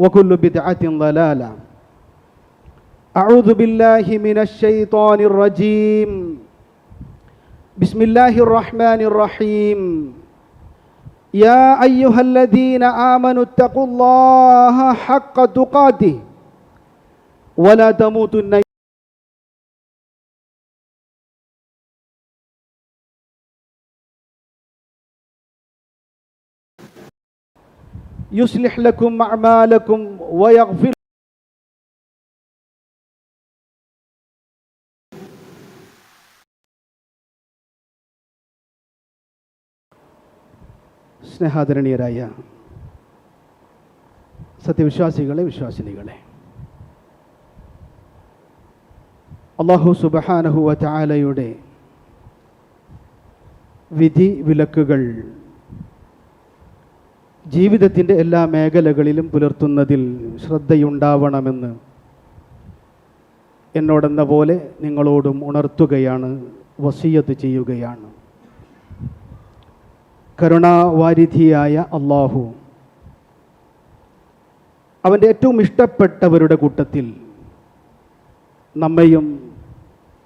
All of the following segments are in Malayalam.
وكل بدعة ضلالة. أعوذ بالله من الشيطان الرجيم. بسم الله الرحمن الرحيم. يا أيها الذين آمنوا اتقوا الله حق تقاته. ولا تموتن يصلح لكم أعمالكم ويغفر സ്നേഹാദരണീയരായ സത്യവിശ്വാസികളെ വിശ്വാസിനികളെ അള്ളാഹു സുബഹാനഹുവ ചാലയുടെ വിധി വിലക്കുകൾ ജീവിതത്തിന്റെ എല്ലാ മേഖലകളിലും പുലർത്തുന്നതിൽ ശ്രദ്ധയുണ്ടാവണമെന്ന് എന്നോടെന്ന പോലെ നിങ്ങളോടും ഉണർത്തുകയാണ് വസീയത്ത് ചെയ്യുകയാണ്. കരുണാവാരിധിയായ അള്ളാഹു അവന്റെ ഏറ്റവും ഇഷ്ടപ്പെട്ടവരുടെ കൂട്ടത്തിൽ നമ്മയും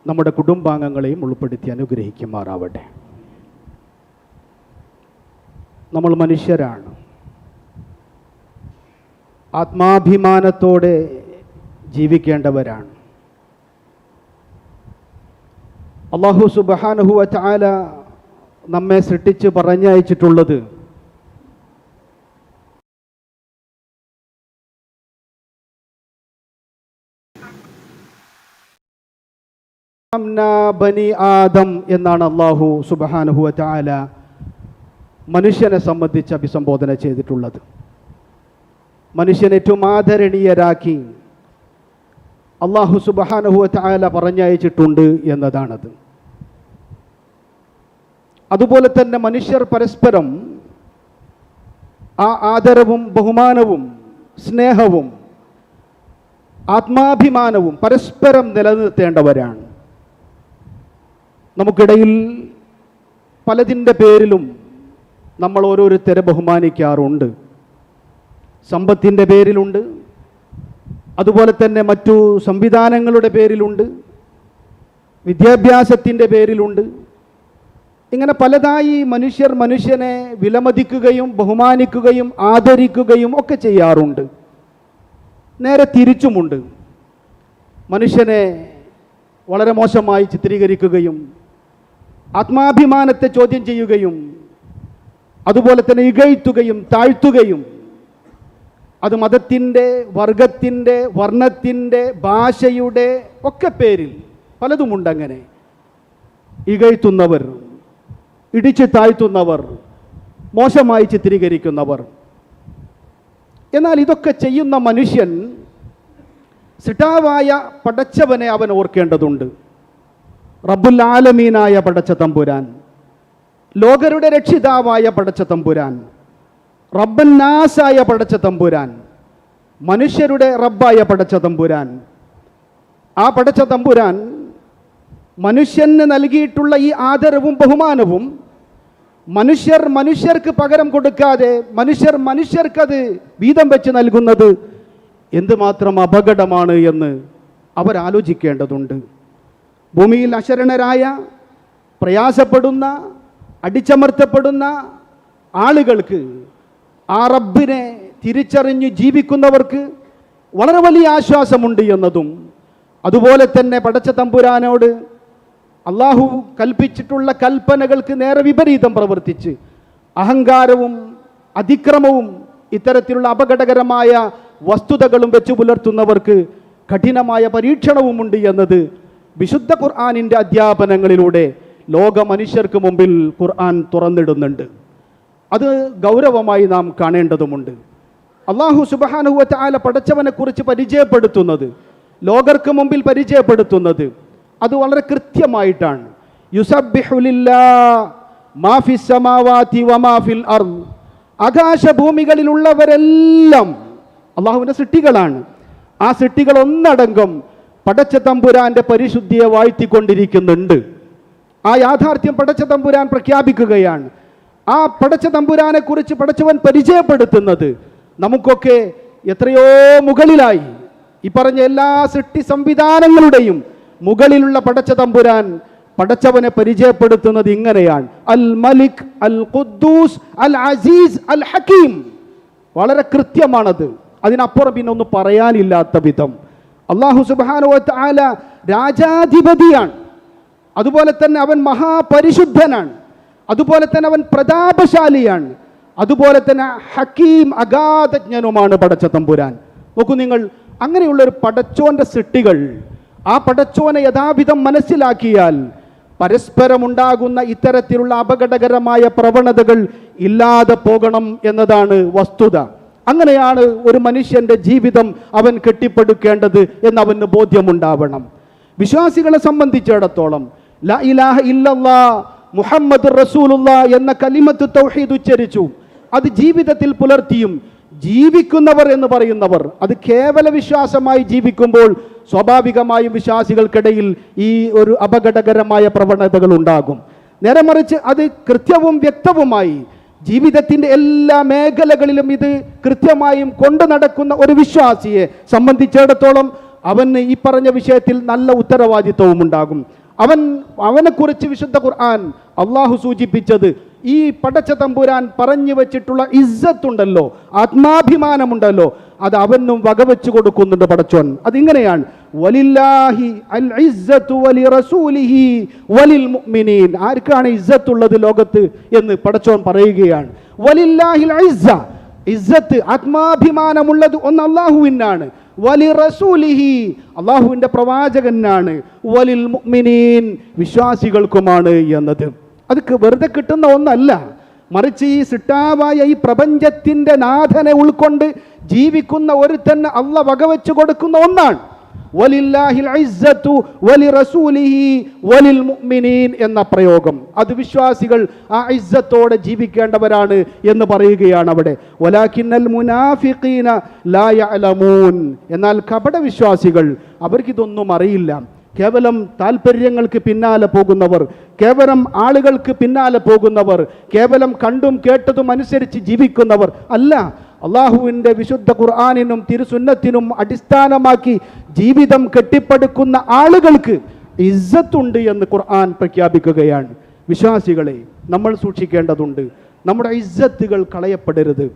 നമ്മുടെ കുടുംബാംഗങ്ങളെയും ഉൾപ്പെടുത്തി അനുഗ്രഹിക്കുമാറാവട്ടെ. നമ്മൾ മനുഷ്യരാണ്. ആത്മാഭിമാനത്തോടെ ജീവിക്കേണ്ടവരാണ്. അള്ളാഹു സുബഹാനഹു ചാല നമ്മെ സൃഷ്ടിച്ച് പറഞ്ഞയച്ചിട്ടുള്ളത് ബനി ആദം എന്നാണ് അള്ളാഹു സുബഹാനഹു ചാല മനുഷ്യനെ സംബന്ധിച്ച് അഭിസംബോധന ചെയ്തിട്ടുള്ളത്. മനുഷ്യനെ ഏറ്റവും ആദരണീയരാക്കി അള്ളാഹു സുബഹാനഹുവ ചായാല പറഞ്ഞയച്ചിട്ടുണ്ട് എന്നതാണത്. അതുപോലെ തന്നെ മനുഷ്യർ പരസ്പരം ആ ആദരവും ബഹുമാനവും സ്നേഹവും ആത്മാഭിമാനവും പരസ്പരം നിലനിർത്തേണ്ടവരാണ്. നമുക്കിടയിൽ പലതിന്റെ പേരിലും നമ്മൾ ഓരോരുത്തരെ ബഹുമാനിക്കാറുണ്ട്. സമ്പത്തിന്റെ പേരിലുണ്ട്. അതുപോലെ തന്നെ മറ്റു സംവിധാനങ്ങളുടെ പേരിലുണ്ട്. വിദ്യാഭ്യാസത്തിന്റെ പേരിലുണ്ട്. ഇങ്ങനെ പലതായി മനുഷ്യർ മനുഷ്യനെ വിലമതിക്കുകയും ബഹുമാനിക്കുകയും ആദരിക്കുകയും ഒക്കെ ചെയ്യാറുണ്ട്. നേരെ തിരിച്ചുമുണ്ട്. മനുഷ്യനെ വളരെ മോശമായി ചിത്രീകരിക്കുകയും ആത്മാഭിമാനത്തെ ചോദ്യം ചെയ്യുകയും അതുപോലെ തന്നെ ഇകഴ്ത്തുകയും താഴ്ത്തുകയും അത് മതത്തിന്റെ വർഗത്തിന്റെ വർണത്തിന്റെ ഭാഷയുടെ ഒക്കെ പേരിൽ പലതുമുണ്ടങ്ങനെ. ഇകഴ്ത്തുന്നവർ ഇടിച്ചു താഴ്ത്തുന്നവർ മോശമായി ചിത്രീകരിക്കുന്നവർ. എന്നാൽ ഇതൊക്കെ ചെയ്യുന്ന മനുഷ്യൻ സിട്ടാവായ പടച്ചവനെ അവൻ ഓർക്കേണ്ടതുണ്ട്. റബ്ബുൽ ആലമീനായ പടച്ച തമ്പുരാൻ ലോകരുടെ രക്ഷിതാവായ പടച്ച തമ്പുരാൻ റബ്ബന്നാസായ പടച്ച തമ്പുരാൻ. മനുഷ്യരുടെ റബ്ബായ പടച്ച തമ്പുരാൻ. ആ പടച്ച തമ്പുരാൻ മനുഷ്യന് നൽകിയിട്ടുള്ള ഈ ആദരവും ബഹുമാനവും മനുഷ്യർ മനുഷ്യർക്ക് പകരം കൊടുക്കാതെ മനുഷ്യർ മനുഷ്യർക്കത് വീതം വെച്ച് നൽകുന്നത് എന്തുമാത്രം അപകടമാണ് എന്ന് അവരാലോചിക്കേണ്ടതുണ്ട് ഭൂമിയിൽ അശരണരായ പ്രയാസപ്പെടുന്ന അടിച്ചമർത്തപ്പെടുന്ന ആളുകൾക്ക് ആ റബ്ബിനെ തിരിച്ചറിഞ്ഞ് ജീവിക്കുന്നവർക്ക് വളരെ വലിയ ആശ്വാസമുണ്ട് എന്നതും അതുപോലെ തന്നെ പടച്ച തമ്പുരാനോട് അള്ളാഹു കൽപ്പിച്ചിട്ടുള്ള കൽപ്പനകൾക്ക് നേരെ വിപരീതം പ്രവർത്തിച്ച് അഹങ്കാരവും അതിക്രമവും ഇത്തരത്തിലുള്ള അപകടകരമായ വസ്തുതകളും വെച്ച് പുലർത്തുന്നവർക്ക് കഠിനമായ പരീക്ഷണവുമുണ്ട് എന്നത് വിശുദ്ധ ഖുർആാനിന്റെ അധ്യാപനങ്ങളിലൂടെ ലോക മനുഷ്യർക്ക് മുമ്പിൽ ഖുർആൻ തുറന്നിടുന്നുണ്ട്. അത് ഗൗരവമായി നാം കാണേണ്ടതുമുണ്ട്. അള്ളാഹു സുബഹാനുവറ്റ ആല പടച്ചവനെക്കുറിച്ച് പരിചയപ്പെടുത്തുന്നത് ലോകർക്ക് മുമ്പിൽ പരിചയപ്പെടുത്തുന്നത് അത് വളരെ കൃത്യമായിട്ടാണ്. ആകാശഭൂമികളിലുള്ളവരെല്ലാം അള്ളാഹുവിന്റെ സിട്ടികളാണ് ആ സിട്ടികൾ ഒന്നടങ്കം പടച്ച തമ്പുരാന്റെ പരിശുദ്ധിയെ വാഴ്ത്തിക്കൊണ്ടിരിക്കുന്നുണ്ട്. ആ യാഥാർത്ഥ്യം പടച്ച തമ്പുരാൻ പ്രഖ്യാപിക്കുകയാണ്. ആ പടച്ച തമ്പുരാനെ കുറിച്ച് പടച്ചവൻ പരിചയപ്പെടുത്തുന്നത് നമുക്കൊക്കെ എത്രയോ മുകളിലായി. ഈ പറഞ്ഞ എല്ലാ സൃഷ്ടി സംവിധാനങ്ങളുടെയും മുകളിലുള്ള പടച്ച തമ്പുരാൻ പടച്ചവനെ പരിചയപ്പെടുത്തുന്നത് ഇങ്ങനെയാണ്. അൽ മലിക് അൽ ഖുദ്ദൂസ് അൽ അസീസ് അൽ ഹക്കീം. വളരെ കൃത്യമാണത്. അതിനപ്പുറം പിന്നെ ഒന്നും പറയാനില്ലാത്ത വിധം. അള്ളാഹു സുബാനു ആല രാജാധിപതിയാണ്. അതുപോലെ തന്നെ അവൻ മഹാപരിശുദ്ധനാണ്. അതുപോലെ തന്നെ അവൻ പ്രതാപശാലിയാണ്. അതുപോലെ തന്നെ ഹക്കീം അഗാധജ്ഞനുമാണ് പടച്ച തമ്പുരാൻ. നോക്കൂ നിങ്ങൾ അങ്ങനെയുള്ള ഒരു പടച്ചോന്റെ സിട്ടികൾ ആ പടച്ചോനെ യഥാവിധം മനസ്സിലാക്കിയാൽ പരസ്പരമുണ്ടാകുന്ന ഇത്തരത്തിലുള്ള അപകടകരമായ പ്രവണതകൾ ഇല്ലാതെ പോകണം എന്നതാണ് വസ്തുത. അങ്ങനെയാണ് ഒരു മനുഷ്യന്റെ ജീവിതം അവൻ കെട്ടിപ്പടുക്കേണ്ടത് എന്ന് അവന് ബോധ്യമുണ്ടാവണം. വിശ്വാസികളെ സംബന്ധിച്ചിടത്തോളം ലാ ഇലാഹ ഇല്ലല്ലാ മുഹമ്മദ് റസൂലുള്ള എന്ന കലിമത്ത് തൗഹീദ് ഉച്ചരിച്ചു. അത് ജീവിതത്തിൽ പുലർത്തിയും ജീവിക്കുന്നവർ എന്ന് പറയുന്നവർ. അത് കേവല വിശ്വാസമായി ജീവിക്കുമ്പോൾ സ്വാഭാവികമായും വിശ്വാസികൾക്കിടയിൽ ഈ ഒരു അപകടകരമായ പ്രവണതകൾ ഉണ്ടാകും. നേരെ മറിച്ച് അത് കൃത്യവും വ്യക്തവുമായി ജീവിതത്തിന്റെ എല്ലാ മേഖലകളിലും ഇത് കൃത്യമായും കൊണ്ടു നടക്കുന്ന ഒരു വിശ്വാസിയെ സംബന്ധിച്ചിടത്തോളം അവന് ഈ പറഞ്ഞ വിഷയത്തിൽ നല്ല ഉത്തരവാദിത്വവും ഉണ്ടാകും. അവൻ അവനെക്കുറിച്ച് വിശുദ്ധ ഖുർആൻ അള്ളാഹു സൂചിപ്പിച്ചത് ഈ പടച്ച തമ്പുരാൻ പറഞ്ഞു വെച്ചിട്ടുള്ള ഇസ്സത്തുണ്ടല്ലോ ആത്മാഭിമാനമുണ്ടല്ലോ അത് അവനും വകവെച്ചു കൊടുക്കുന്നുണ്ട് പടച്ചോൻ. അതിങ്ങനെയാണ്. വലില്ലാഹി അൽ ഇസ്സത്തു വലി റസൂലിഹി മുഅ്മിനീൻ ആർക്കാണ് ഇസ്സത്തുള്ളത് ലോകത്ത് എന്ന് പടച്ചോൻ പറയുകയാണ്. വലില്ലാഹിൽ ഇസ്സ ഇസ്സത്ത് ആത്മാഭിമാനമുള്ളത് ഒന്ന് അള്ളാഹുവിനാണ്. വലി റസൂലിഹി അള്ളാഹുവിന്റെ പ്രവാചകനാണ്. വലിൽ മുഅ്മിനീൻ വിശ്വാസികൾക്കുമാണ് എന്നത്. അത് വെറുതെ കിട്ടുന്ന ഒന്നല്ല. മറിച്ച് ഈ സിട്ടാവായ ഈ പ്രപഞ്ചത്തിന്റെ നാഥനെ ഉൾക്കൊണ്ട് ജീവിക്കുന്ന ഒരുത്തന്നെ അള്ള വകവെച്ച് കൊടുക്കുന്ന ഒന്നാണ്. വലില്ലാഹിൽ ഐസത്തു വലി റസൂലിഹി വലിൽ മുഅ്മിനീൻ എന്ന പ്രയോഗം. അത് വിശ്വാസികൾ ആ ഇസ്സത്തോടെ ജീവിക്കേണ്ടവരാണ് എന്ന് പറയുകയാണ് അവിടെ. വലാക്കിന്നൽ മുനാഫിഖീന ലാ യഅലമൂൻ. എന്നാൽ കപട വിശ്വാസികൾ അവർക്കിതൊന്നും അറിയില്ല. കേവലം താല്പര്യങ്ങൾക്ക് പിന്നാലെ പോകുന്നവർ കേവലം ആളുകൾക്ക് പിന്നാലെ പോകുന്നവർ കേവലം കണ്ടും കേട്ടതും അനുസരിച്ച് ജീവിക്കുന്നവർ അല്ല. അള്ളാഹുവിന്റെ വിശുദ്ധ ഖുർആാനിനും തിരുസുന്നത്തിനും അടിസ്ഥാനമാക്കി ജീവിതം കെട്ടിപ്പടുക്കുന്ന ആളുകൾക്ക് ഇസ്സത്തുണ്ട് എന്ന് ഖുർആൻ പ്രഖ്യാപിക്കുകയാണ്. വിശ്വാസികളെ നമ്മൾ സൂക്ഷിക്കേണ്ടതുണ്ട്. നമ്മുടെ ഇസ്സത്തുകൾ കളയപ്പെടരുത്.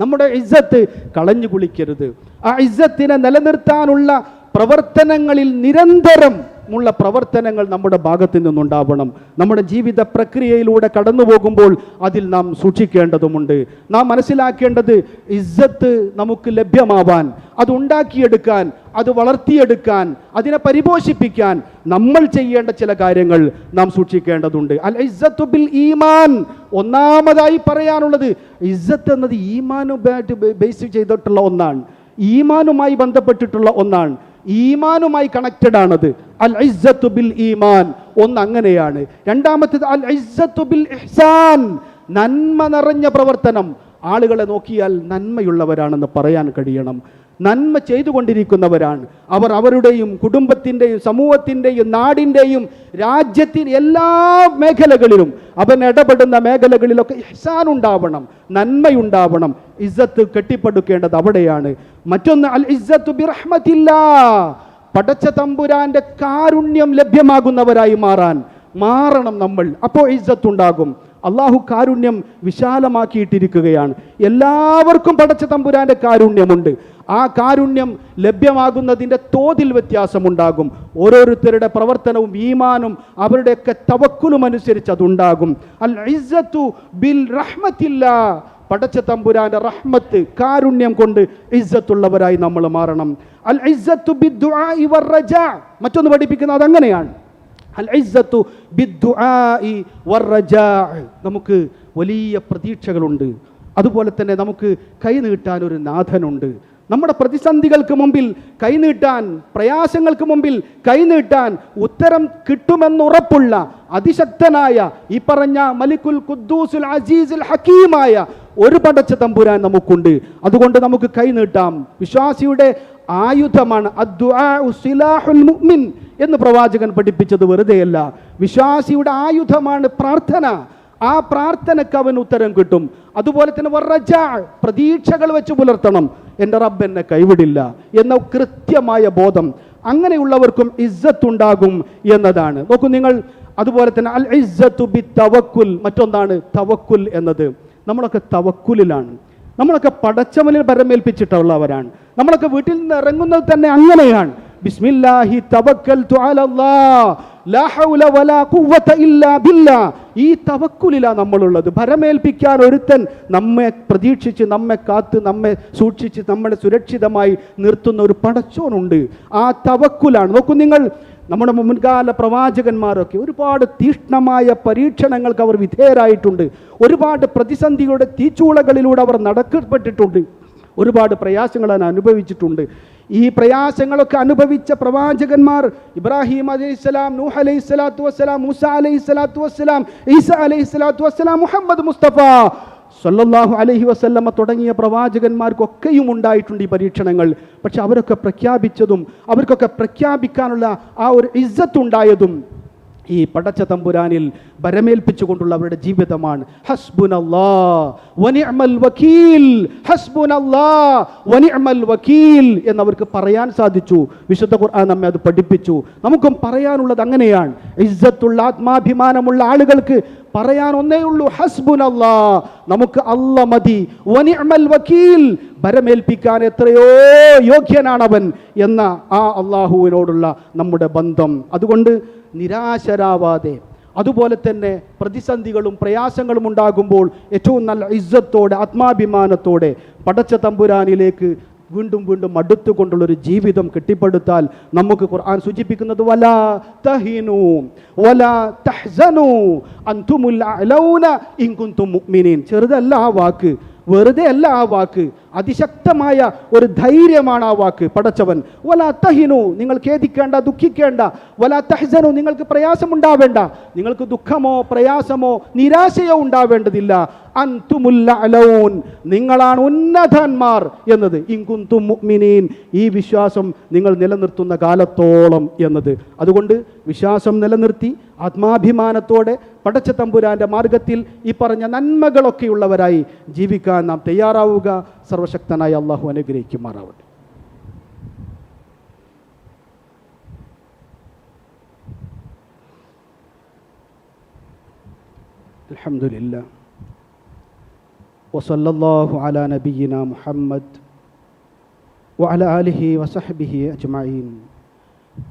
നമ്മുടെ ഇസ്സത്ത് കളഞ്ഞു കുളിക്കരുത്. ആ ഇസ്സത്തിനെ നിലനിർത്താനുള്ള പ്രവർത്തനങ്ങളിൽ നിരന്തരം ഉള്ള പ്രവർത്തനങ്ങൾ നമ്മുടെ ഭാഗത്ത് നിന്നുണ്ടാവണം. നമ്മുടെ ജീവിത പ്രക്രിയയിലൂടെ കടന്നു പോകുമ്പോൾ അതിൽ നാം സൂക്ഷിക്കേണ്ടതുമുണ്ട്. നാം മനസ്സിലാക്കേണ്ടത് ഇസ്സത്ത് നമുക്ക് ലഭ്യമാവാൻ അത് ഉണ്ടാക്കിയെടുക്കാൻ അത് വളർത്തിയെടുക്കാൻ അതിനെ പരിപോഷിപ്പിക്കാൻ നമ്മൾ ചെയ്യേണ്ട ചില കാര്യങ്ങൾ നാം സൂക്ഷിക്കേണ്ടതുണ്ട്. അൽ ഇസ്സത്തു ബിൽ ഈമാൻ. ഒന്നാമതായി പറയാനുള്ളത് ഇസ്സത്ത് എന്നത് ഈമാനുമായിട്ട് ബേസ് ചെയ്തിട്ടുള്ള ഒന്നാണ്. ഈമാനുമായി ബന്ധപ്പെട്ടിട്ടുള്ള ഒന്നാണ്. ഈമാനുമായി കണക്റ്റഡ് ആണത്. അൽ ഇസ്സത്തു ബിൽ ഈമാൻ. ഒന്ന് അങ്ങനെയാണ് രണ്ടാമത്തേത് അൽ ഇസ്സത്തു ബിൽ ഇഹ്സാൻ. നന്മ നിറഞ്ഞ പ്രവർത്തനം. ആളുകളെ നോക്കിയാൽ നന്മയുള്ളവരാണെന്ന് പറയാൻ കഴിയണം. നന്മ ചെയ്തുകൊണ്ടിരിക്കുന്നവരാണ്. അവർ അവരുടെയും കുടുംബത്തിന്റെയും സമൂഹത്തിന്റെയും നാടിന്റെയും രാജ്യത്തിൻ എല്ലാ മേഖലകളിലും അവൻ ഇടപെടുന്ന മേഖലകളിലൊക്കെ ഇഹ്സാൻ ഉണ്ടാവണം നന്മയുണ്ടാവണം. ഇസ്സത്ത് കെട്ടിപ്പടുക്കേണ്ടത് അവിടെയാണ്. മറ്റൊന്ന് അൽ ഇസ്സത്ത് ബിറഹ്മത്തില്ല. പടച്ച തമ്പുരാന്റെ കാരുണ്യം ലഭ്യമാകുന്നവരായി മാറാൻ മാറണം നമ്മൾ. അപ്പോൾ ഇജ്ജത്തുണ്ടാകും അള്ളാഹു കാരുണ്യം വിശാലമാക്കിയിട്ടിരിക്കുകയാണ്. എല്ലാവർക്കും പടച്ച തമ്പുരാന്റെ കാരുണ്യമുണ്ട്. ആ കാരുണ്യം ലഭ്യമാകുന്നതിന്റെ തോതിൽ വ്യത്യാസമുണ്ടാകും. ഓരോരുത്തരുടെ പ്രവർത്തനവും ഈമാനും അവരുടെയൊക്കെ തവക്കുലും അനുസരിച്ച് അതുണ്ടാകും. അൽ ഇസ്സത്തു ബിൽ റഹ്മത്തില്ല. പടച്ച തമ്പുരാന്റെ റഹ്മത്ത് കാരുണ്യം കൊണ്ട് ഇസ്സത്തുള്ളവരായി നമ്മൾ മാറണം. അൽ ഇസ്സത്തു ഇവർ റജ. മറ്റൊന്ന് പഠിപ്പിക്കുന്നത് അതങ്ങനെയാണ്. അൽ ഇസ്സത്തു ബിദ്ദുആഇ വറജാ നമുക്ക് വലിയ പ്രതീക്ഷകളുണ്ട്. അതുപോലെ തന്നെ നമുക്ക് കൈനീട്ടാൻ ഒരു നാഥനുണ്ട്. നമ്മുടെ പ്രതിസന്ധികൾക്ക് മുമ്പിൽ കൈനീട്ടാൻ പ്രയാസങ്ങൾക്ക് മുമ്പിൽ കൈനീട്ടാൻ ഉത്തരം കിട്ടുമെന്നുറപ്പുള്ള അതിശക്തനായ ഈ പറഞ്ഞ മലിക്കുൽ ഖുദ്ദൂസുൽ അസീസുൽ ഹക്കീമായ ഒരു പടച്ച തമ്പുരാൻ നമുക്കുണ്ട്. അതുകൊണ്ട് നമുക്ക് കൈ നീട്ടാം. വിശ്വാസിയുടെ ആയുധമാണ് മുഅ്മിൻ എന്ന് പ്രവാചകൻ പഠിപ്പിച്ചത് വെറുതെയല്ല. വിശ്വാസിയുടെ ആയുധമാണ് പ്രാർത്ഥന. ആ പ്രാർത്ഥനയ്ക്ക് അവൻ ഉത്തരം കിട്ടും. അതുപോലെ തന്നെ വറജ പ്രതീക്ഷകൾ വെച്ച് പുലർത്തണം. എന്റെ റബ്ബ് എന്നെ കൈവിടില്ല എന്ന കൃത്യമായ ബോധം അങ്ങനെയുള്ളവർക്കും ഇസ്സത്തുണ്ടാകും എന്നതാണ്. നോക്കൂ നിങ്ങൾ അതുപോലെ തന്നെ അൽ ഇസ്സത്തു ബി തവക്കുൽ മറ്റൊന്നാണ് തവക്കുൽ എന്നത്. നമ്മളൊക്കെ തവക്കുലിലാണ്. നമ്മളൊക്കെ പടച്ചവനിൽ പരമേൽപ്പിച്ചിട്ടുള്ളവരാണ് നമ്മളൊക്കെ വീട്ടിൽ നിന്ന് ഇറങ്ങുന്നത് തന്നെ അങ്ങനെയാണ്. ബിസ്മില്ലാഹി ഈ തവക്കുലിലാ നമ്മളുള്ളത്. ഭരമേൽപ്പിക്കാൻ ഒരുത്തൻ നമ്മെ പ്രതീക്ഷിച്ച് നമ്മെ കാത്ത് നമ്മെ സൂക്ഷിച്ച് നമ്മളെ സുരക്ഷിതമായി നിർത്തുന്ന ഒരു പടച്ചോനുണ്ട്. ആ തവക്കുലാണ്. നോക്കൂ നിങ്ങൾ നമ്മുടെ മുൻകാല പ്രവാചകന്മാരൊക്കെ ഒരുപാട് തീഷ്ണമായ പരീക്ഷണങ്ങൾക്ക് അവർ വിധേയരായിട്ടുണ്ട്. ഒരുപാട് പ്രതിസന്ധികളുടെ തീച്ചൂളകളിലൂടെ അവർ നടക്കപ്പെട്ടിട്ടുണ്ട്. ഒരുപാട് പ്രയാസങ്ങൾ അനുഭവിച്ചിട്ടുണ്ട്. ഈ പ്രയാസങ്ങളൊക്കെ അനുഭവിച്ച പ്രവാചകന്മാർ ഇബ്രാഹിം അലൈഹി സ്വലാം നൂഹ് അലൈഹി സ്വലാത്തു വസ്സലാം മൂസ അലൈഹി സ്വലാത്തു വസ്സലാം ഈസ അലൈഹി സ്വലാത്തു വസ്സലാം മുഹമ്മദ് മുസ്തഫ സല്ലല്ലാഹു അലഹി വസല്ലമ്മ തുടങ്ങിയ പ്രവാചകന്മാർക്കൊക്കെയും ഉണ്ടായിട്ടുണ്ട് ഈ പരീക്ഷണങ്ങൾ. പക്ഷെ അവരൊക്കെ പ്രഖ്യാപിച്ചതും അവർക്കൊക്കെ പ്രഖ്യാപിക്കാനുള്ള ആ ഒരു ഇസ്സത്ത് ഉണ്ടായതും ഈ പടച്ച തമ്പുരാനിൽ ബരമേൽപ്പിച്ചുകൊണ്ടുള്ള അവരുടെ ജീവിതമാണ്. വക്കീൽ എന്നവർക്ക് പറയാൻ സാധിച്ചു. വിശുദ്ധ ഖുർആൻ നമ്മെ അത് പഠിപ്പിച്ചു. നമുക്കും പറയാനുള്ളത് അങ്ങനെയാണ്. ഇസ്സത്തുള്ള ആത്മാഭിമാനമുള്ള ആളുകൾക്ക് പറയാൻ ഒന്നേ ഉള്ളൂ ഹസ്ബുൻ അല്ലാ നമുക്ക് അല്ല മതി. വനിഅമൽ വക്കീൽ ഭരമേൽപ്പിക്കാൻ എത്രയോ യോഗ്യനാണവൻ എന്ന ആ അള്ളാഹുവിനോടുള്ള നമ്മുടെ ബന്ധം. അതുകൊണ്ട് നിരാശരാവാതെ അതുപോലെ തന്നെ പ്രതിസന്ധികളും പ്രയാസങ്ങളും ഉണ്ടാകുമ്പോൾ ഏറ്റവും നല്ല ഇജ്ജത്തോടെ ആത്മാഭിമാനത്തോടെ പടച്ച തമ്പുരാനിലേക്ക് വീണ്ടും വീണ്ടും അടുത്തുകൊണ്ടുള്ളൊരു ജീവിതം കെട്ടിപ്പടുത്താൽ നമുക്ക് ഖുർആൻ സൂചിപ്പിക്കുന്നത് വല തഹിനു വല തഹ്സനു അന്തുമുൽ ചെറുതല്ല ആ വാക്ക് വെറുതെ അല്ല ആ വാക്ക്. അതിശക്തമായ ഒരു ധൈര്യമാണ് ആ വാക്ക്. പടച്ചവൻ വല തഹിനു നിങ്ങൾ ഖേദിക്കേണ്ട ദുഃഖിക്കേണ്ട. വല തഹ്സനു നിങ്ങൾക്ക് പ്രയാസമുണ്ടാവേണ്ട. നിങ്ങൾക്ക് ദുഃഖമോ പ്രയാസമോ നിരാശയോ ഉണ്ടാവേണ്ടതില്ല. അലൗൻ നിങ്ങളാണ് ഉന്നതന്മാർ എന്നത്. ഇങ്കുന്തും മുഅ്മിനീൻ ഈ വിശ്വാസം നിങ്ങൾ നിലനിർത്തുന്ന കാലത്തോളം എന്നത്. അതുകൊണ്ട് വിശ്വാസം നിലനിർത്തി ആത്മാഭിമാനത്തോടെ പടച്ച തമ്പുരാന്റെ മാർഗത്തിൽ ഈ പറഞ്ഞ നന്മകളൊക്കെയുള്ളവരായി ജീവിക്കാൻ നാം തയ്യാറാവുക സർവശക്തനായ അള്ളാഹു അനുഗ്രഹിക്കുമാറാവട്ടെ അൽഹംദുലില്ലാ وصلى الله على نبينا محمد وعلى آله وصحبه أجمعين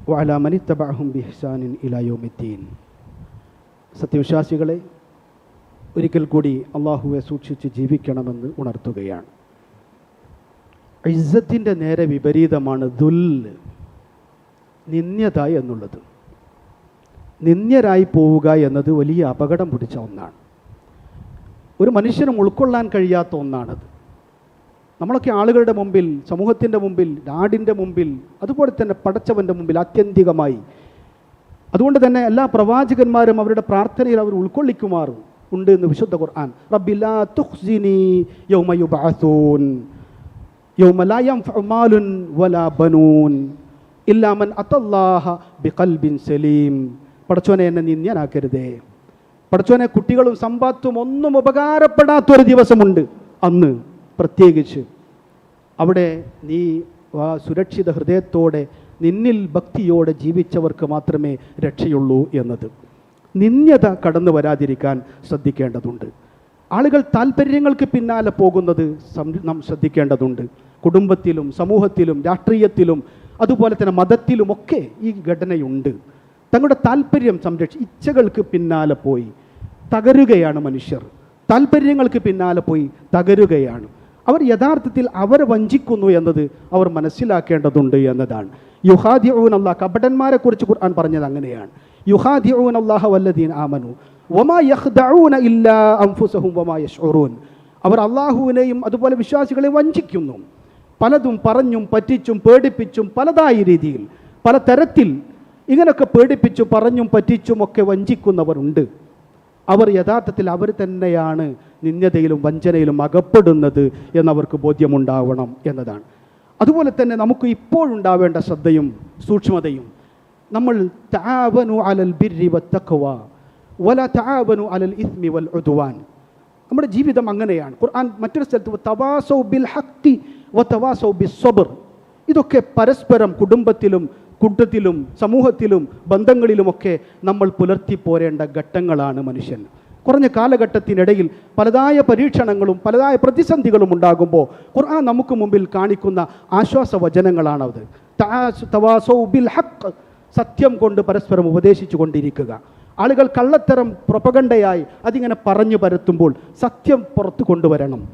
വഅല മനി ബിഹ്സാനിൻ ഇലായോമിദ്ദീൻ സത്യവിശ്വാസികളെ ഒരിക്കൽ കൂടി അള്ളാഹുവെ സൂക്ഷിച്ച് ജീവിക്കണമെന്ന് ഉണർത്തുകയാണ്. ഇസ്സത്തിന്റെ നേരെ വിപരീതമാണ് ദുൽ നിന്ദ്യത എന്നുള്ളത്. നിന്ദ്യരായി പോവുക എന്നത് വലിയ അപകടം പിടിച്ച ഒന്നാണ്. ഒരു മനുഷ്യനും ഉൾക്കൊള്ളാൻ കഴിയാത്ത ഒന്നാണത്. നമ്മളൊക്കെ ആളുകളുടെ മുമ്പിൽ സമൂഹത്തിന്റെ മുമ്പിൽ നാടിന്റെ മുമ്പിൽ അതുപോലെ തന്നെ പടച്ചവന്റെ മുമ്പിൽ ആത്യന്തികമായി. അതുകൊണ്ട് തന്നെ എല്ലാ പ്രവാചകന്മാരും അവരുടെ പ്രാർത്ഥനയിൽ അവർ ഉൾക്കൊള്ളിക്കുമാർ ഉണ്ട് എന്ന് വിശുദ്ധ ഖുർആൻ. റബ്ബില്ലാ തുഹ്സിനി യൗമ യുബഅസൂൻ. യൗമ വലാ ബനൂൻ. ഇല്ലാ മൻ അത്തല്ലാഹ ബിഖൽബിൻ സലീം. പടച്ചോനെ എന്നെ നിന്ദ്യനാക്കരുതേ പടച്ചോനെ കുട്ടികളും സമ്പാത്തും ഒന്നും ഉപകാരപ്പെടാത്തൊരു ദിവസമുണ്ട് അന്ന്. പ്രത്യേകിച്ച്. അവിടെ നീ സുരക്ഷിത ഹൃദയത്തോടെ നിന്നിൽ ഭക്തിയോടെ ജീവിച്ചവർക്ക് മാത്രമേ രക്ഷയുള്ളൂ എന്നത്. നിന്യത കടന്നു വരാതിരിക്കാൻ ശ്രദ്ധിക്കേണ്ടതുണ്ട്. ആളുകൾ താല്പര്യങ്ങൾക്ക് പിന്നാലെ പോകുന്നത് നാം ശ്രദ്ധിക്കേണ്ടതുണ്ട്. കുടുംബത്തിലും സമൂഹത്തിലും രാഷ്ട്രീയത്തിലും അതുപോലെ തന്നെ മതത്തിലുമൊക്കെ ഈ ഘടനയുണ്ട്. തങ്ങളുടെ താല്പര്യം സംരക്ഷി ഇച്ഛകൾക്ക് പിന്നാലെ പോയി തകരുകയാണ് മനുഷ്യർ. താല്പര്യങ്ങൾക്ക് പിന്നാലെ പോയി തകരുകയാണ്. യഥാർത്ഥത്തിൽ അവരെ വഞ്ചിക്കുന്നു എന്നത് അവർ മനസ്സിലാക്കേണ്ടതുണ്ട് എന്നതാണ്. യുഹാദി ഊൻ അള്ളാഹ് കപടന്മാരെ കുറിച്ച് ഖുർആൻ പറഞ്ഞത് അങ്ങനെയാണ്. യുഹാദി ഊൻ അള്ളാഹ വല്ലദീൻ ആമനു. വമാ യഖ്ദഊന ഇല്ലാ അൻഫുസഹും വമാ യശ്ഉറൂൻ. അവർ അള്ളാഹുവിനെയും അതുപോലെ വിശ്വാസികളെ വഞ്ചിക്കുന്നു. പലതും പറഞ്ഞും പറ്റിച്ചും പേടിപ്പിച്ചും പലതായ രീതിയിൽ പല തരത്തിൽ ഇങ്ങനെയൊക്കെ പേടിപ്പിച്ചും പറഞ്ഞും പറ്റിച്ചും ഒക്കെ വഞ്ചിക്കുന്നവരുണ്ട്. അവർ യഥാർത്ഥത്തിൽ അവർ തന്നെയാണ് നിന്ദതയിലും വഞ്ചനയിലും അകപ്പെടുന്നത് എന്നവർക്ക് ബോധ്യമുണ്ടാവണം എന്നതാണ്. അതുപോലെ തന്നെ നമുക്ക് ഇപ്പോഴുണ്ടാവേണ്ട ശ്രദ്ധയും സൂക്ഷ്മതയും നമ്മൾ താവനു അലൽ ബിരി വത്തക്കുവ വല താവനു അലൽ ഇസ്മി വൽ ഒതുവാൻ നമ്മുടെ ജീവിതം അങ്ങനെയാണ്. ഖുർആൻ മറ്റൊരു സ്ഥലത്ത് തവാസൗ ബിൽ ഹക്തി വ തവാസൗ സബ്ർ. ഇതൊക്കെ പരസ്പരം കുടുംബത്തിലും കൂട്ടത്തിലും സമൂഹത്തിലും ബന്ധങ്ങളിലുമൊക്കെ നമ്മൾ പുലർത്തി പോരേണ്ട ഘട്ടങ്ങളാണ് മനുഷ്യൻ. കുറഞ്ഞ കാലഘട്ടത്തിനിടയിൽ പലതായ പരീക്ഷണങ്ങളും പലതായ പ്രതിസന്ധികളും ഉണ്ടാകുമ്പോൾ ഖുർആൻ നമുക്ക് മുമ്പിൽ കാണിക്കുന്ന ആശ്വാസ വചനങ്ങളാണത് ബിൽ ഹഖ് സത്യം കൊണ്ട് പരസ്പരം ഉപദേശിച്ചു കൊണ്ടിരിക്കുക. ആളുകൾ കള്ളത്തരം പ്രൊപ്പഗണ്ടയായി അതിങ്ങനെ പറഞ്ഞു പരത്തുമ്പോൾ സത്യം പുറത്തു കൊണ്ടുവരണം.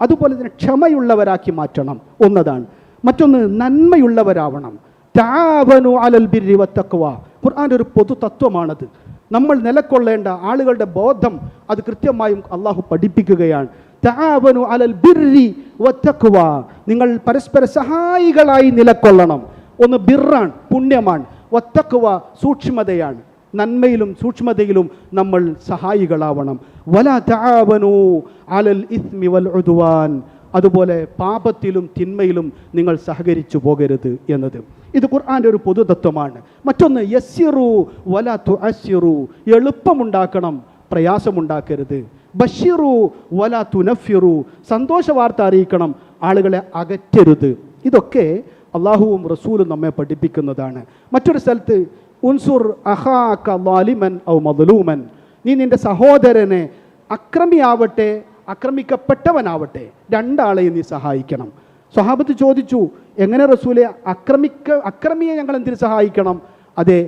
അതുപോലെ തന്നെ ക്ഷമയുള്ളവരാക്കി മാറ്റണം. ഒന്നതാണ്. മറ്റൊന്ന് നന്മയുള്ളവരാവണം. താവനു അലൽ ബിർരി വത്തഖ്വ. ഖുർആൻ ഒരു പൊതു തത്വമാണത്. നമ്മൾ നിലക്കൊള്ളേണ്ട ആളുകളുടെ ബോധം അത് കൃത്യമായും അള്ളാഹു പഠിപ്പിക്കുകയാണ്. താവനു അലൽ ബിർരി വത്തഖ്വ. നിങ്ങൾ പരസ്പര സഹായികളായി നിലക്കൊള്ളണം. ഒന്ന് ബിറാണ് പുണ്യമാണ്. വത്തഖ്വ സൂക്ഷ്മതയാണ്. നന്മയിലും സൂക്ഷ്മതയിലും നമ്മൾ സഹായികളാവണം. വല താവനു അലൽ ഇസ്മി വൽ ഉദ്വാൻ. അതുപോലെ പാപത്തിലും തിന്മയിലും നിങ്ങൾ സഹകരിച്ചു പോകരുത് എന്നത്. ഇത് ഖുർആന്റെ ഒരു പൊതുതത്വമാണ്. മറ്റൊന്ന് യസ്സിറു വല തുഅസ്സിറു. എളുപ്പമുണ്ടാക്കണം പ്രയാസമുണ്ടാക്കരുത്. ബഷിറു വല തുനഫിറു. സന്തോഷ വാർത്ത അറിയിക്കണം ആളുകളെ അകറ്റരുത്. ഇതൊക്കെ അള്ളാഹുവും റസൂലും നമ്മെ പഠിപ്പിക്കുന്നതാണ്. മറ്റൊരു സ്ഥലത്ത് ഉൻസുർ അഹാക്ക ലാലിമൻ ഔ മദലൂമൻ. നീ നിന്റെ സഹോദരനെ അക്രമിയാവട്ടെ അക്രമിക്കപ്പെട്ടവനാവട്ടെ രണ്ടാളെയും നീ സഹായിക്കണം. സ്വഹാബത്ത് ചോദിച്ചു എങ്ങനെ റസൂലെ അക്രമിക്ക അക്രമിയെ ഞങ്ങൾ എന്തിനു സഹായിക്കണം? അതെ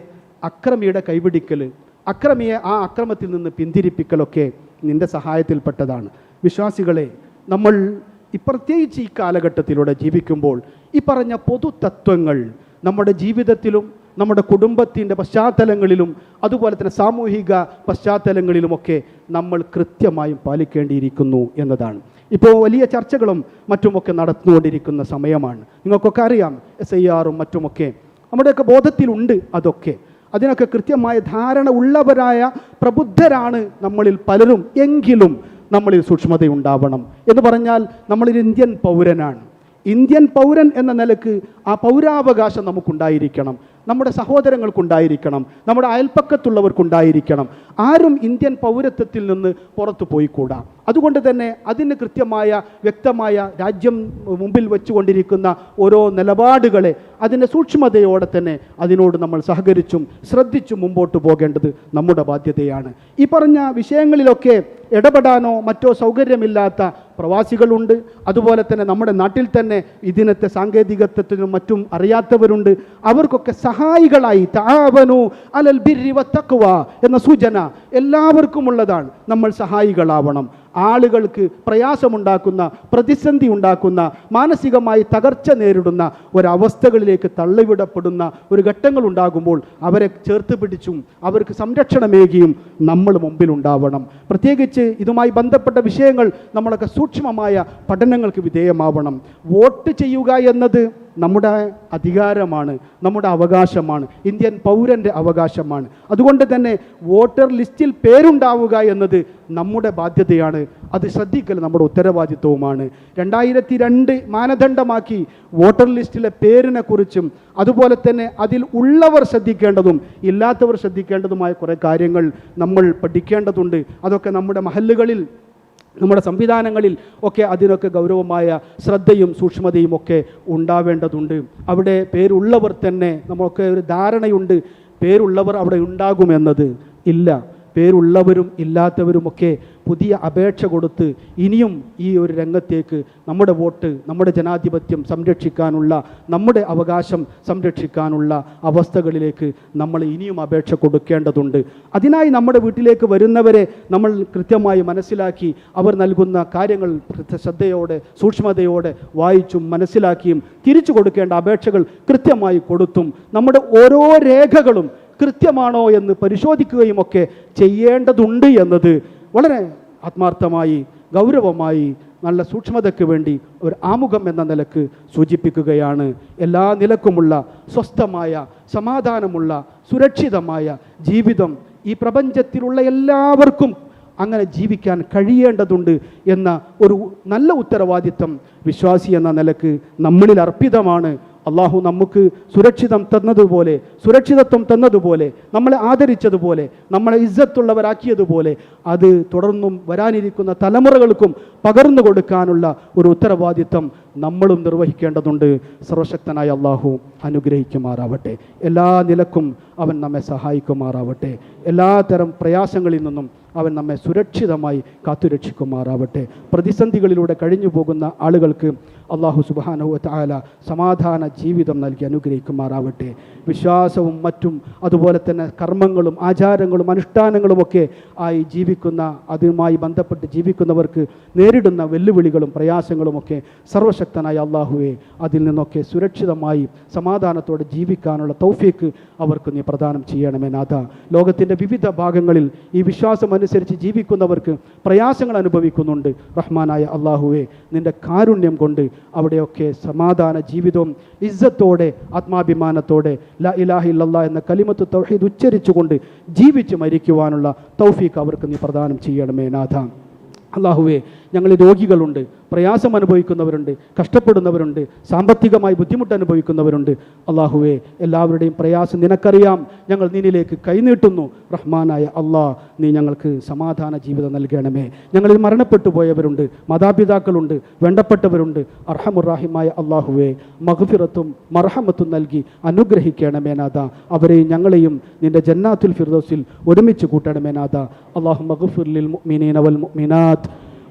അക്രമിയുടെ കൈപിടിക്കൽ അക്രമിയെ ആ അക്രമത്തിൽ നിന്ന് പിന്തിരിപ്പിക്കലൊക്കെ നിന്റെ സഹായത്തിൽപ്പെട്ടതാണ്. വിശ്വാസികളെ നമ്മൾ ഈ പ്രത്യേകിച്ച് ഈ കാലഘട്ടത്തിലൂടെ ജീവിക്കുമ്പോൾ ഈ പറഞ്ഞ പൊതുതത്വങ്ങൾ നമ്മുടെ ജീവിതത്തിലും നമ്മുടെ കുടുംബത്തിന്റെ പശ്ചാത്തലങ്ങളിലും അതുപോലെ തന്നെ സാമൂഹിക പശ്ചാത്തലങ്ങളിലുമൊക്കെ നമ്മൾ കൃത്യമായും പാലിക്കേണ്ടിയിരിക്കുന്നു എന്നതാണ്. ഇപ്പോൾ വലിയ ചർച്ചകളും മറ്റുമൊക്കെ നടന്നുകൊണ്ടിരിക്കുന്ന സമയമാണ്. നിങ്ങൾക്കൊക്കെ അറിയാം എസ് ഐ ആറും മറ്റുമൊക്കെ നമ്മുടെയൊക്കെ ബോധത്തിലുണ്ട് അതൊക്കെ. അതിനൊക്കെ കൃത്യമായ ധാരണ ഉള്ളവരായ പ്രബുദ്ധരാണ് നമ്മളിൽ പലരും എങ്കിലും നമ്മളിൽ സൂക്ഷ്മതയുണ്ടാവണം. എന്ന് പറഞ്ഞാൽ നമ്മളൊരു ഇന്ത്യൻ പൗരനാണ്. ഇന്ത്യൻ പൗരൻ എന്ന നിലയ്ക്ക് ആ പൗരാവകാശം നമുക്കുണ്ടായിരിക്കണം. നമ്മുടെ സഹോദരങ്ങൾക്കുണ്ടായിരിക്കണം നമ്മുടെ അയൽപ്പക്കത്തുള്ളവർക്കുണ്ടായിരിക്കണം ആരും ഇന്ത്യൻ പൗരത്വത്തിൽ നിന്ന് പുറത്തു പോയിക്കൂടാ. അതുകൊണ്ട് തന്നെ അതിന് കൃത്യമായ വ്യക്തമായ രാജ്യം മുമ്പിൽ വെച്ചുകൊണ്ടിരിക്കുന്ന ഓരോ നിലപാടുകളെ അതിന്റെ സൂക്ഷ്മതയോടെ തന്നെ അതിനോട് നമ്മൾ സഹകരിച്ചും ശ്രദ്ധിച്ചും മുമ്പോട്ട് പോകേണ്ടത് നമ്മുടെ ബാധ്യതയാണ്. ഈ പറഞ്ഞ വിഷയങ്ങളിലൊക്കെ ഇടപെടാനോ മറ്റോ സൗകര്യമില്ലാത്ത പ്രവാസികളുണ്ട്. അതുപോലെ തന്നെ നമ്മുടെ നാട്ടിൽ തന്നെ ഇതിനത്തെ സാങ്കേതികത്വത്തിനും മറ്റും അറിയാത്തവരുണ്ട്. അവർക്കൊക്കെ സഹായികളായി. താവനു അലൽ ബിർരി വത്തക്കുവ എന്ന സൂചന എല്ലാവർക്കും ഉള്ളതാണ്. നമ്മൾ സഹായികളാവണം. ആളുകൾക്ക് പ്രയാസമുണ്ടാക്കുന്ന പ്രതിസന്ധി ഉണ്ടാക്കുന്ന മാനസികമായി തകർച്ച നേരിടുന്ന ഒരവസ്ഥകളിലേക്ക് തള്ളിവിടപ്പെടുന്ന ഒരു ഘട്ടങ്ങൾ ഉണ്ടാകുമ്പോൾ അവരെ ചേർത്ത് പിടിച്ചും അവർക്ക് സംരക്ഷണമേകിയും നമ്മൾ മുമ്പിലുണ്ടാവണം പ്രത്യേകിച്ച് ഇതുമായി ബന്ധപ്പെട്ട വിഷയങ്ങൾ നമ്മളൊക്കെ സൂക്ഷ്മമായ പഠനങ്ങൾക്ക് വിധേയമാവണം. വോട്ട് ചെയ്യുക എന്നത് നമ്മുടെ അധികാരമാണ് നമ്മുടെ അവകാശമാണ് ഇന്ത്യൻ പൗരന്റെ അവകാശമാണ്. അതുകൊണ്ട് തന്നെ വോട്ടർ ലിസ്റ്റിൽ പേരുണ്ടാവുക എന്നത് നമ്മുടെ ബാധ്യതയാണ്. അത് ശ്രദ്ധിക്കൽ നമ്മുടെ ഉത്തരവാദിത്വവുമാണ്. രണ്ടായിരത്തി രണ്ട് മാനദണ്ഡമാക്കി വോട്ടർ ലിസ്റ്റിലെ പേരിനെക്കുറിച്ചും അതുപോലെ തന്നെ അതിൽ ഉള്ളവർ ശ്രദ്ധിക്കേണ്ടതും ഇല്ലാത്തവർ ശ്രദ്ധിക്കേണ്ടതുമായ കുറേ കാര്യങ്ങൾ നമ്മൾ പഠിക്കേണ്ടതുണ്ട്. അതൊക്കെ നമ്മുടെ മഹല്ലുകളിൽ നമ്മുടെ സംവിധാനങ്ങളിൽ ഒക്കെ അതിനൊക്കെ ഗൗരവമായ ശ്രദ്ധയും സൂക്ഷ്മതയും ഒക്കെ ഉണ്ടാവേണ്ടതുണ്ട്. അവിടെ പേരുള്ളവർ തന്നെ നമുക്ക് ഒരു ധാരണയുണ്ട് പേരുള്ളവർ അവിടെ ഉണ്ടാകുമെന്നത് ഇല്ല. പേരുള്ളവരും ഇല്ലാത്തവരുമൊക്കെ പുതിയ അപേക്ഷ കൊടുത്ത് ഇനിയും ഈ ഒരു രംഗത്തേക്ക് നമ്മുടെ വോട്ട് നമ്മുടെ ജനാധിപത്യം സംരക്ഷിക്കാനുള്ള നമ്മുടെ അവകാശം സംരക്ഷിക്കാനുള്ള അവസ്ഥകളിലേക്ക് നമ്മൾ ഇനിയും അപേക്ഷ കൊടുക്കേണ്ടതുണ്ട്. അതിനായി നമ്മുടെ വീട്ടിലേക്ക് വരുന്നവരെ നമ്മൾ കൃത്യമായി മനസ്സിലാക്കി അവർ നൽകുന്ന കാര്യങ്ങൾ ശ്രദ്ധയോടെ സൂക്ഷ്മതയോടെ വായിച്ചും മനസ്സിലാക്കിയും തിരിച്ചു കൊടുക്കേണ്ട അപേക്ഷകൾ കൃത്യമായി കൊടുത്തും നമ്മുടെ ഓരോ രേഖകളും കൃത്യമാണോ എന്ന് പരിശോധിക്കുകയും ഒക്കെ ചെയ്യേണ്ടതുണ്ട് എന്നത് വളരെ ആത്മാർത്ഥമായി ഗൗരവമായി നല്ല സൂക്ഷ്മതയ്ക്ക് വേണ്ടി ഒരു ആമുഖം എന്ന നിലയ്ക്ക് സൂചിപ്പിക്കുകയാണ്. എല്ലാ നിലക്കുമുള്ള സ്വസ്ഥമായ സമാധാനമുള്ള സുരക്ഷിതമായ ജീവിതം ഈ പ്രപഞ്ചത്തിലുള്ള എല്ലാവർക്കും അങ്ങനെ ജീവിക്കാൻ കഴിയേണ്ടതുണ്ട് എന്ന ഒരു നല്ല ഉത്തരവാദിത്തം വിശ്വാസി എന്ന നിലയ്ക്ക് നമ്മളിൽ അർപ്പിതമാണ്. അള്ളാഹു നമുക്ക് സുരക്ഷിതം തന്നതുപോലെ സുരക്ഷിതത്വം തന്നതുപോലെ നമ്മളെ ആദരിച്ചതുപോലെ നമ്മളെ ഇജ്ജത്തുള്ളവരാക്കിയതുപോലെ അത് തുടർന്നും വരാനിരിക്കുന്ന തലമുറകൾക്കും പകർന്നു കൊടുക്കാനുള്ള ഒരു ഉത്തരവാദിത്തം നമ്മളും നിർവഹിക്കേണ്ടതുണ്ട്. സർവശക്തനായ അള്ളാഹു അനുഗ്രഹിക്കുമാറാവട്ടെ. എല്ലാ നിലക്കും അവൻ നമ്മെ സഹായിക്കുമാറാവട്ടെ. എല്ലാതരം പ്രയാസങ്ങളിൽ നിന്നും അവൻ നമ്മെ സുരക്ഷിതമായി കാത്തുരക്ഷിക്കുമാറാവട്ടെ. പ്രതിസന്ധികളിലൂടെ കഴിഞ്ഞു പോകുന്ന ആളുകൾക്ക് അള്ളാഹു സുബാനഹു സമാധാന ജീവിതം നൽകി അനുഗ്രഹിക്കുമാറാവട്ടെ. വിശ്വാസവും മറ്റും അതുപോലെ തന്നെ കർമ്മങ്ങളും ആചാരങ്ങളും അനുഷ്ഠാനങ്ങളുമൊക്കെ ആയി ജീവിക്കുന്ന അതുമായി ബന്ധപ്പെട്ട് ജീവിക്കുന്നവർക്ക് നേരിടുന്ന വെല്ലുവിളികളും പ്രയാസങ്ങളുമൊക്കെ സർവശക്തനായ അള്ളാഹുവെ അതിൽ നിന്നൊക്കെ സുരക്ഷിതമായി സമാധാനത്തോടെ ജീവിക്കാനുള്ള തൗഫീക്ക് അവർക്ക് നീ പ്രദാനം ചെയ്യണമേ നാഥ. ലോകത്തിന്റെ വിവിധ ഭാഗങ്ങളിൽ ഈ വിശ്വാസം അനുസരിച്ച് ജീവിക്കുന്നവർക്ക് പ്രയാസങ്ങൾ അനുഭവിക്കുന്നുണ്ട്. റഹ്മാനായ അള്ളാഹുവെ നിന്റെ കാരുണ്യം കൊണ്ട് അവിടെയൊക്കെ സമാധാന ജീവിതവും ഇസ്സത്തോടെ ആത്മാഭിമാനത്തോടെ ല ഇലാഹ ഇല്ലല്ലാ എന്ന കലിമത്ത് തൗഹീദ് ഉച്ചരിച്ചുകൊണ്ട് ജീവിച്ച് മരിക്കുവാനുള്ള തൗഫീക്ക് അവർക്ക് നീ പ്രദാനം ചെയ്യണമേ നാഥ. അള്ളാഹുവെ ഞങ്ങൾ രോഗികളുണ്ട് പ്രയാസം അനുഭവിക്കുന്നവരുണ്ട് കഷ്ടപ്പെടുന്നവരുണ്ട് സാമ്പത്തികമായി ബുദ്ധിമുട്ട് അനുഭവിക്കുന്നവരുണ്ട്. അള്ളാഹുവെ എല്ലാവരുടെയും പ്രയാസം നിനക്കറിയാം. ഞങ്ങൾ നിന്നിലേക്ക് കൈനീട്ടുന്നു. റഹ്മാനായ അള്ളാഹ് നീ ഞങ്ങൾക്ക് സമാധാന ജീവിതം നൽകണമേ. ഞങ്ങളിൽ മരണപ്പെട്ടു പോയവരുണ്ട് മാതാപിതാക്കളുണ്ട് വേണ്ടപ്പെട്ടവരുണ്ട്. അർഹമുറാഹിമായ അള്ളാഹുവെ മഹഫിറത്തും മർഹമത്തും നൽകി അനുഗ്രഹിക്കണമേ നാഥ. അവരെയും ഞങ്ങളെയും നിന്റെ ജന്നാത്തുൽ ഫിർദൗസിൽ ഒരുമിച്ച് കൂട്ടണമേ നാഥ. അള്ളാഹു മഹഫിർലിൽ മുഅ്മിനീന വൽ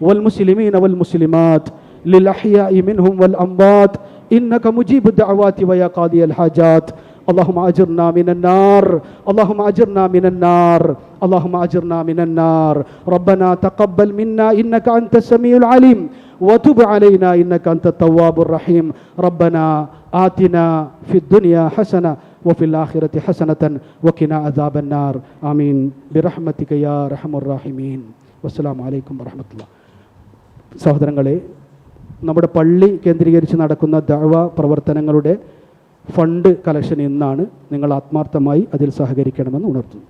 والمسلمين والمسلمات للأحياء منهم والأموات إنك مجيب الدعوات ويا قاضي الحاجات. اللهم أجرنا من النار اللهم أجرنا من النار اللهم أجرنا من النار. ربنا تقبل منا إنك أنت السميع العليم. وتب علينا إنك أنت التواب الرحيم. ربنا آتنا في الدنيا حسنة وفي الآخرة حسنة وقنا عذاب النار. آمين. برحمتك يا أرحم الراحمين. والسلام عليكم ورحمة الله. സഹോദരങ്ങളെ നമ്മുടെ പള്ളി കേന്ദ്രീകരിച്ച് നടക്കുന്ന ദഅവ പ്രവർത്തനങ്ങളുടെ ഫണ്ട് കളക്ഷൻ എന്നാണ് നിങ്ങൾ ആത്മാർത്ഥമായി അതിൽ സഹകരിക്കണമെന്ന് ഉണർത്തുന്നു.